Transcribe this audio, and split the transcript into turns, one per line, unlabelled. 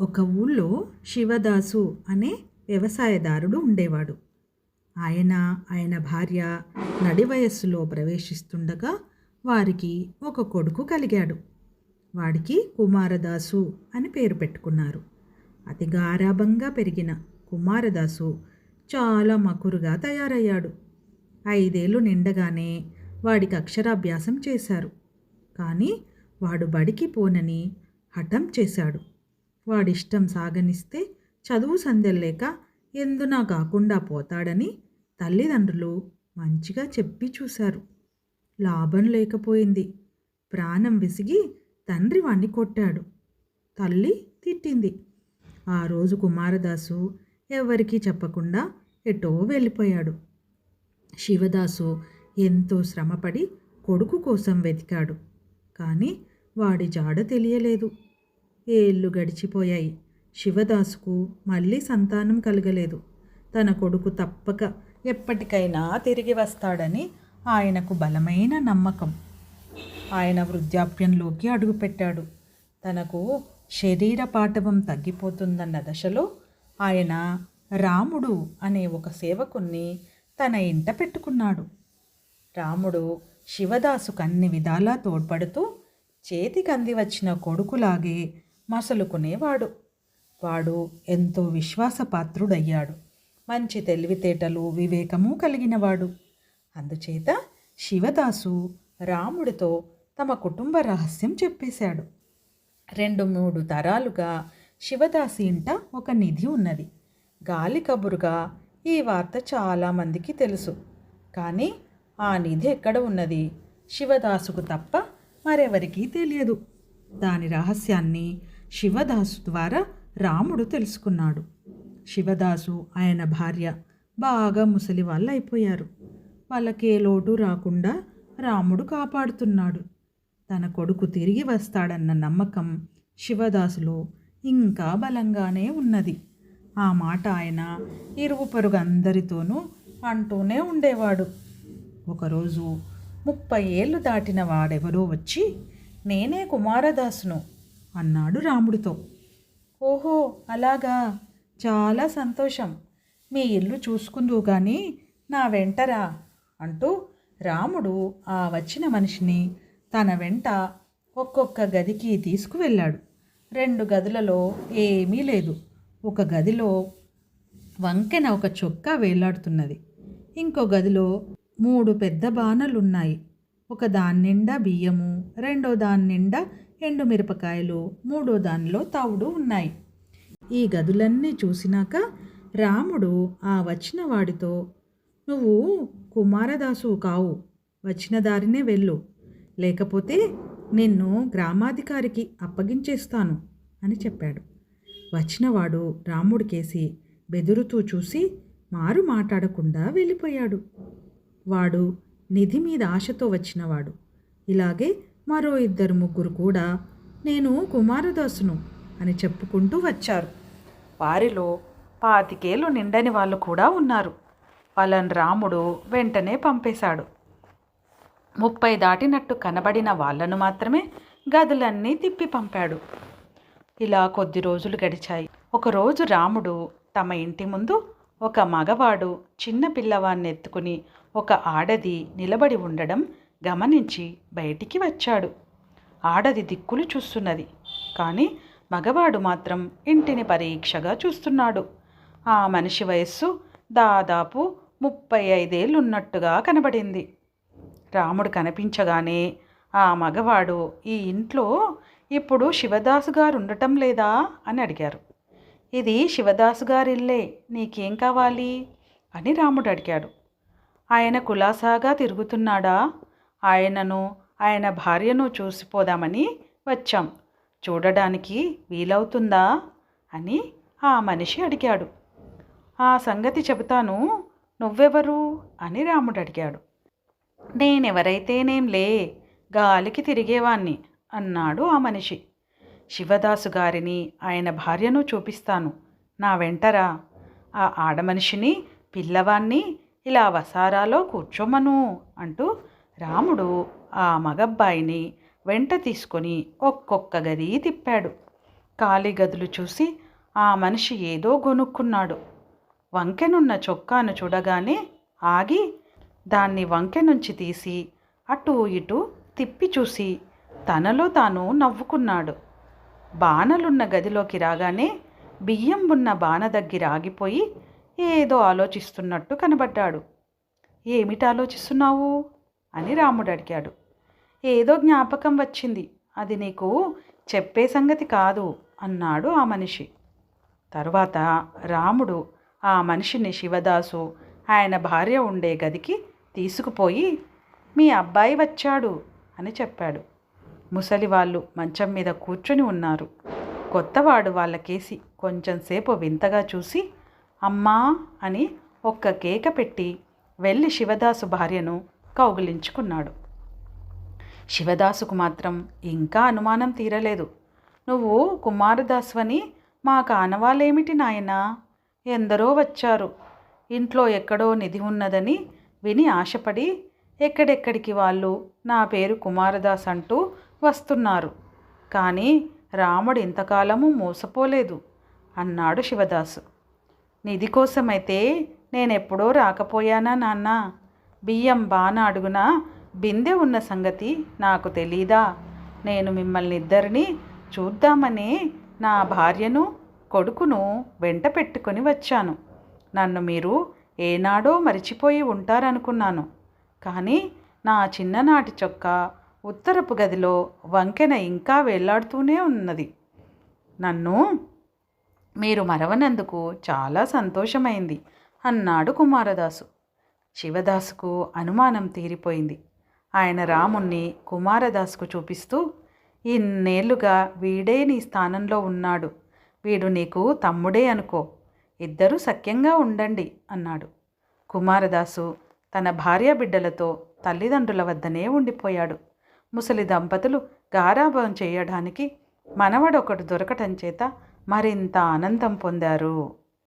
ఒక ఊళ్ళో శివదాసు అనే వ్యవసాయదారుడు ఉండేవాడు. ఆయన ఆయన భార్య నడి వయస్సులో ప్రవేశిస్తుండగా వారికి ఒక కొడుకు కలిగాడు. వాడికి కుమారదాసు అని పేరు పెట్టుకున్నారు. అతి గారాభంగా పెరిగిన కుమారదాసు చాలా మకురుగా తయారయ్యాడు. ఐదేళ్ళు నిండగానే వాడికి అక్షరాభ్యాసం చేశారు. కానీ వాడు బడికి పోనని హఠం చేశాడు. వాడిష్టం సాగనిస్తే చదువు సందెల్లేక ఎందునా కాకుండా పోతాడని తల్లిదండ్రులు మంచిగా చెప్పి చూశారు. లాభం లేకపోయింది. ప్రాణం విసిగి తండ్రి వాణ్ణి కొట్టాడు. తల్లి తిట్టింది. ఆ రోజు కుమారదాసు ఎవరికీ చెప్పకుండా ఎటో వెళ్ళిపోయాడు. శివదాసు ఎంతో శ్రమపడి కొడుకు కోసం వెతికాడు. కానీ వాడి జాడ తెలియలేదు. ఏళ్ళు గడిచిపోయాయి. శివదాసుకు మళ్ళీ సంతానం కలగలేదు. తన కొడుకు తప్పక ఎప్పటికైనా తిరిగి వస్తాడని ఆయనకు బలమైన నమ్మకం. ఆయన వృద్ధాప్యంలోకి అడుగుపెట్టాడు. తనకు శరీర పాఠవం తగ్గిపోతుందన్న దశలో ఆయన రాముడు అనే ఒక సేవకుణ్ణి తన ఇంట పెట్టుకున్నాడు. రాముడు శివదాసుకు అన్ని విధాలా తోడ్పడుతూ చేతికి అంది వచ్చిన కొడుకులాగే మసలుకునేవాడు. వాడు ఎంతో విశ్వాసపాత్రుడయ్యాడు. మంచి తెలివితేటలు వివేకము కలిగినవాడు. అందుచేత శివదాసు రాముడితో తమ కుటుంబ రహస్యం చెప్పేశాడు. రెండు మూడు తరాలుగా శివదాసి ఇంట ఒక నిధి ఉన్నది. గాలి కబురుగా ఈ వార్త చాలామందికి తెలుసు. కానీ ఆ నిధి ఎక్కడ ఉన్నది? శివదాసుకు తప్ప మరెవరికీ తెలియదు. దాని రహస్యాన్ని శివదాసు ద్వారా రాముడు తెలుసుకున్నాడు. శివదాసు ఆయన భార్య బాగా ముసలి వాళ్ళు అయిపోయారు వాళ్ళకే లోటు రాకుండా రాముడు కాపాడుతున్నాడు. తన కొడుకు తిరిగి వస్తాడన్న నమ్మకం శివదాసులో ఇంకా బలంగానే ఉన్నది. ఆ మాట ఆయన ఇరుగు పరుగు అందరితోనూ అంటూనే ఉండేవాడు. ఒకరోజు ముప్పై ఏళ్ళు దాటిన వాడెవరో వచ్చి నేనే కుమారదాసును. అన్నాడు రాముడితో. ఓహో అలాగా. చాలా సంతోషం. మీ ఇల్లు చూసుకుందువు కానీ నా వెంటరా అంటూ రాముడు ఆ వచ్చిన మనిషిని తన వెంట ఒక్కొక్క గదికి తీసుకువెళ్ళాడు. రెండు గదులలో ఏమీ లేదు. ఒక గదిలో వంకెన ఒక చొక్కా వేలాడుతున్నది. ఇంకో గదిలో మూడు పెద్ద బాణలున్నాయి. ఒక దాని నిండా బియ్యము రెండో దాని నిండా ఎండుమిరపకాయలు మూడో దానిలో తవుడు ఉన్నాయి. ఈ గదులన్నీ చూసినాక రాముడు ఆ వచ్చిన వాడితో నువ్వు కుమారదాసు కావు వచ్చిన దారినే వెళ్ళు. లేకపోతే నిన్ను గ్రామాధికారికి అప్పగించేస్తాను అని చెప్పాడు. వచ్చినవాడు రాముడికేసి బెదురుతూ చూసి మారు మాట్లాడకుండా వెళ్ళిపోయాడు. వాడు నిధి మీద ఆశతో వచ్చినవాడు ఇలాగే మరో ఇద్దరు ముగ్గురు కూడా నేను కుమారదాసును అని చెప్పుకుంటూ వచ్చారు. వారిలో పాతికేళ్ళు నిండని వాళ్ళు కూడా ఉన్నారు. వాళ్ళని రాముడు వెంటనే పంపేశాడు. ముప్పై దాటినట్టు కనబడిన వాళ్ళను మాత్రమే గదులన్నీ తిప్పి పంపాడు. ఇలా కొద్ది రోజులు గడిచాయి. ఒకరోజు రాముడు తమ ఇంటి ముందు ఒక మగవాడు చిన్న పిల్లవాన్ని ఎత్తుకుని ఒక ఆడది నిలబడి ఉండడం గమనించి బయటికి వచ్చాడు. ఆడది దిక్కులు చూస్తున్నది. కానీ మగవాడు మాత్రం ఇంటిని పరీక్షగా చూస్తున్నాడు. ఆ మనిషి వయస్సు దాదాపు ముప్పై ఐదేళ్ళున్నట్టుగా కనబడింది. రాముడు కనిపించగానే ఆ మగవాడు ఈ ఇంట్లో ఇప్పుడు శివదాసు గారు ఉండటం లేదా అని అడిగారు. ఇది శివదాసు గారిల్లే నీకేం కావాలి అని రాముడు అడిగాడు. ఆయన కులాసాగా తిరుగుతున్నాడా? ఆయనను ఆయన భార్యను చూసిపోదామని వచ్చాం. చూడడానికి వీలవుతుందా? అని ఆ మనిషి అడిగాడు. ఆ సంగతి చెబుతాను నువ్వెవరు? అని రాముడు అడిగాడు. నేనెవరైతేనేంలే గాలికి తిరిగేవాణ్ణి అన్నాడు ఆ మనిషి. శివదాసు గారిని ఆయన భార్యను చూపిస్తాను. నా వెంటరా ఆ ఆడమనిషిని పిల్లవాణ్ణి ఇలా వసారాలో కూర్చోమను అంటూ రాముడు ఆ మగబ్బాయిని వెంట తీసుకొని ఒక్కొక్క గది తిప్పాడు. ఖాళీ గదులు చూసి ఆ మనిషి ఏదో గొనుక్కున్నాడు. వంకెనున్న చొక్కాను చూడగానే ఆగి దాన్ని వంకె నుంచి తీసి అటు ఇటు తిప్పి చూసి తనలో తాను నవ్వుకున్నాడు. బాణలున్న గదిలోకి రాగానే బియ్యం ఉన్న బాణ దగ్గర ఆగిపోయి ఏదో ఆలోచిస్తున్నట్టు కనబడ్డాడు. ఏమిటి ఆలోచిస్తున్నావు అని రాముడు అడిగాడు. ఏదో జ్ఞాపకం వచ్చింది. అది నీకు చెప్పే సంగతి కాదు అన్నాడు ఆ మనిషి. తరువాత రాముడు ఆ మనిషిని శివదాసు ఆయన భార్య ఉండే గదికి తీసుకుపోయి మీ అబ్బాయి వచ్చాడు అని చెప్పాడు. ముసలి వాళ్ళు మంచం మీద కూర్చొని ఉన్నారు. కొత్తవాడు వాళ్ళకేసి కొంచెంసేపు వింతగా చూసి అమ్మా అని ఒక్క కేక పెట్టి వెళ్ళి శివదాసు భార్యను కౌగిలించుకున్నాడు. శివదాసుకు మాత్రం ఇంకా అనుమానం తీరలేదు. నువ్వు కుమారదాస్వని మాకు ఆనవాలేమిటి నాయనా? ఎందరో వచ్చారు. ఇంట్లో ఎక్కడో నిధి ఉన్నదని విని ఆశపడి ఎక్కడెక్కడికి వాళ్ళు నా పేరు కుమారదాస్ అంటూ వస్తున్నారు. కానీ రాముడు ఇంతకాలము మోసపోలేదు అన్నాడు శివదాసు. నిధి కోసమైతే నేనెప్పుడో రాకపోయానా నాన్న? బియ్యం బాన అడుగున బిందె ఉన్న సంగతి నాకు తెలీదా? నేను మిమ్మల్ని ఇద్దరిని చూద్దామని నా భార్యను కొడుకును వెంట పెట్టుకొని వచ్చాను. నన్ను మీరు ఏనాడో మరిచిపోయి ఉంటారనుకున్నాను. కానీ నా చిన్ననాటి చొక్కా ఉత్తరపు గదిలో వంకెన ఇంకా వేలాడుతూనే ఉన్నది. నన్ను మీరు మరవనందుకు చాలా సంతోషమైంది అన్నాడు కుమారదాసు. శివదాసుకు అనుమానం తీరిపోయింది. ఆయన రాముణ్ణి కుమారదాసుకు చూపిస్తూ ఇన్నేళ్ళుగా వీడే నీ స్థానంలో ఉన్నాడు. వీడు నీకు తమ్ముడే అనుకో. ఇద్దరూ సఖ్యంగా ఉండండి అన్నాడు. కుమారదాసు తన భార్య బిడ్డలతో తల్లిదండ్రుల వద్దనే ఉండిపోయాడు. ముసలి దంపతులు గారాభం చేయడానికి మనవడొకడు దొరకటం చేత మరింత ఆనందం పొందారు.